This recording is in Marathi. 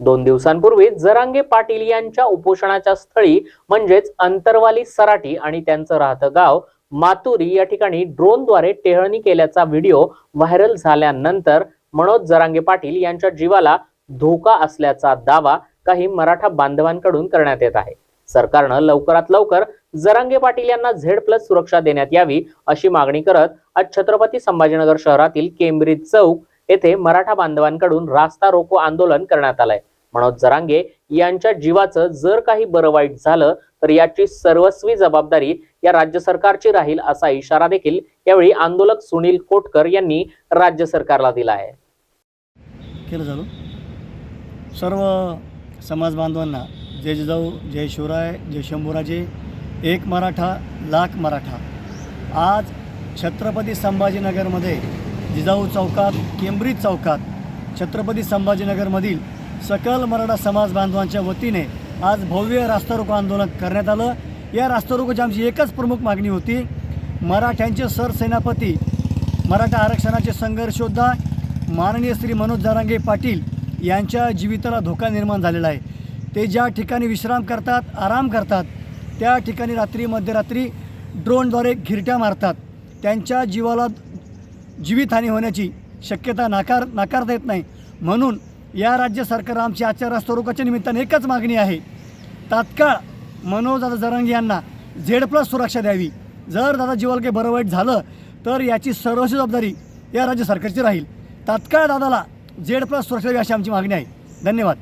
दोन दिवसांपूर्वी जरांगे पाटील यांच्या उपोषणाच्या स्थळी म्हणजेच अंतरवाली सराटी आणि त्यांचं राहतं गाव मातुरी या ठिकाणी ड्रोनद्वारे टेहळणी केल्याचा व्हिडिओ व्हायरल झाल्यानंतर मनोज जरांगे पाटील यांच्या जीवाला धोका असल्याचा दावा काही मराठा बांधवांकडून करण्यात येत आहे. सरकारनं लवकरात लवकर जरांगे पाटील यांना झेड प्लस सुरक्षा देण्यात यावी अशी मागणी करत आज छत्रपती संभाजीनगर शहरातील केम्ब्रिज चौक येथे मराठा बांधवांकडून रास्ता रोको आंदोलन करण्यात आलंय. मनोज जरांगे यांच्या जीवाचं जर काही बरं वाईट झालं तर याची सर्वस्वी जबाबदारी या राज्य सरकारची राहील असा इशारा देखील यावेळी आंदोलक सुनील कोटकर यांनी राज्य सरकारला दिला आहे. केलं झालं सर्व समाज बांधवांना जय जिजाऊ जय शिवराय जय शंभूराजे एक मराठा लाख मराठा. आज छत्रपती संभाजीनगरमध्ये जिजाऊ चौकात केम्ब्रिज चौकात छत्रपती संभाजीनगरमधील सकल मराठा समाज बांधवांच्या वतीने आज भव्य रास्तारोको आंदोलन करण्यात आलं. या रास्तारोकोची आमची एकच प्रमुख मागणी होती मराठ्यांचे सरसेनापती मराठा आरक्षणाचे संघर्षोद्धा माननीय श्री मनोज जारांगे पाटील यांच्या जीविताला धोका निर्माण झालेला आहे. ते ज्या ठिकाणी विश्राम करतात आराम करतात त्या ठिकाणी रात्री मध्यरात्री ड्रोनद्वारे घिरट्या मारतात. त्यांच्या जीवाला जीवितहानी होण्याची शक्यता नाकार नाकारता येत नाही. म्हणून या राज्य सरकार आमची आजच्या रास्तारोकाच्या निमित्ताने एकच मागणी आहे. तात्काळ मनोज दादा जरांगे यांना झेड प्लस सुरक्षा द्यावी. जर दादा जीवाला काही बरं वाईट झालं तर याची सर्वस्व जबाबदारी या राज्य सरकारची राहील. तात्काळ दादाला झेड प्लस सुरक्षा द्यावी अशी आमची मागणी आहे. धन्यवाद.